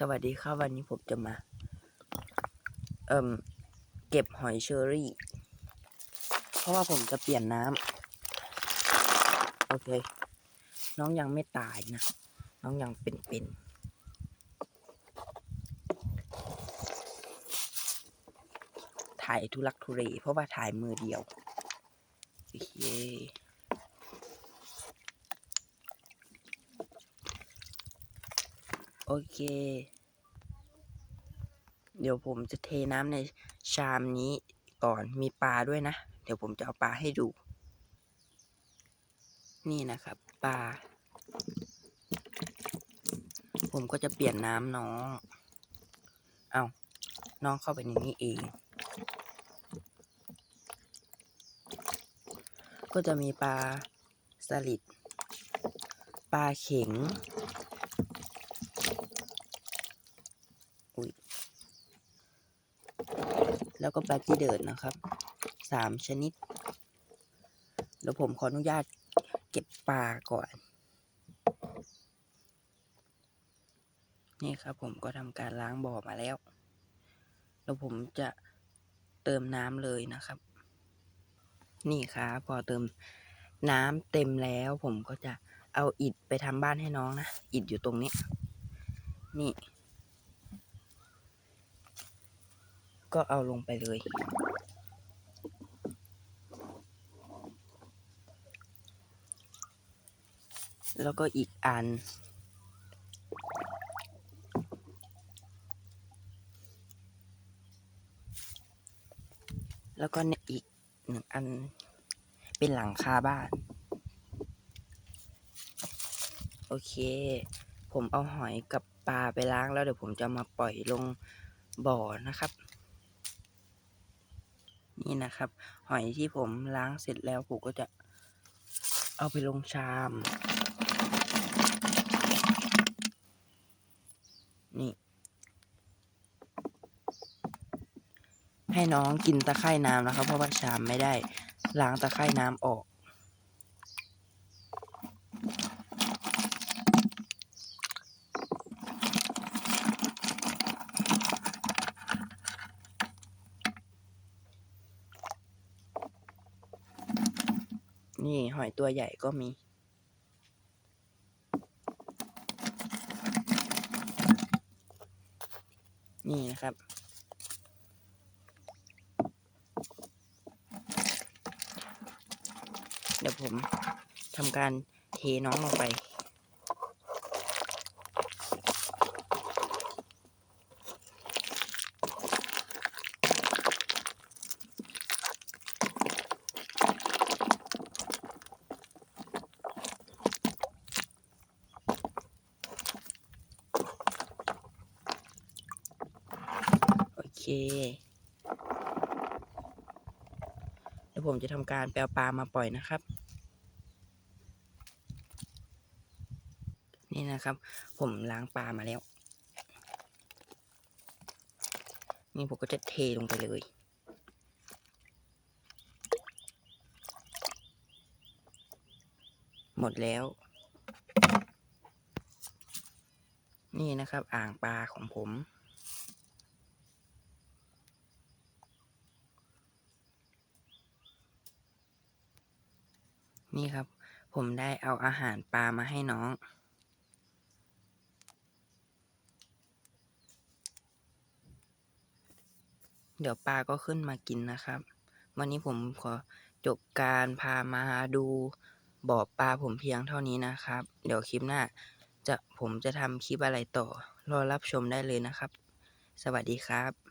สวัสดีครับวันนี้ผมจะมา เอ่มเก็บหอยเชอรี่ เพราะว่าผมจะเปลี่ยนน้ำโอเค น้องยังไม่ตายนะ น้องยังเป็นๆถ่ายทุลักทุเลเพราะว่าถ่ายมือเดียวโอเค โอเค เดี๋ยวผมจะเทน้ำในชามนี้ก่อนมีปลาด้วยนะ เดี๋ยวผมจะเอาปลาให้ดู นี่นะครับปลา ผมก็จะเปลี่ยนน้ำน้อง เอาน้องเข้าไปในนี้เอง ก็จะมีปลาสลิด ปลาเข็ง อุ้ย แล้วก็ปลาจีเดิร์ดนะครับสามชนิดเดี๋ยวผมขออนุญาตเก็บปลาก่อน นี่ครับผมก็ทำการล้างบ่อมาแล้ว แล้วผมจะเติมน้ำเลยนะครับ นี่ครับพอเติมน้ำเต็มแล้วผมก็จะเอาอิฐไปทำบ้านให้น้องนะ อิฐอยู่ตรงนี้ นี่ ก็เอาลงไปเลย แล้วก็อีกอัน แล้วก็อีกหนึ่งอันเป็นหลังคาบ้าน โอเค ผมเอาหอยกับปลาไปล้างแล้วเดี๋ยวผมจะมาปล่อยลงบ่อนะครับ นี่นะครับ หอยที่ผมล้างเสร็จแล้วผมก็จะเอาไปลงชาม นี่ ให้น้องกินตะไคร่น้ำนะครับ เพราะว่าชามไม่ได้ล้างตะไคร่น้ำออก นี่หอยตัวใหญ่ก็มี นี่นะครับ เดี๋ยวผมทำการเทน้องลงไป โอ เคเดี๋ยวผมจะทำการแปลปลามาปล่อยนะครับ นี่นะครับ ผมล้างปลามาแล้ว นี่ผมก็จะเทลงไปเลยหมดแล้ว นี่นะครับอ่างปลาของผม นี่ครับ ผมได้เอาอาหารปลามาให้น้อง เดี๋ยวปลาก็ขึ้นมากินนะครับ วันนี้ผมขอจบการพามาดูบ่อปลาผมเพียงเท่านี้นะครับ เดี๋ยวคลิปหน้า จะผมจะทำคลิปอะไรต่อ รอรับชมได้เลยนะครับ สวัสดีครับ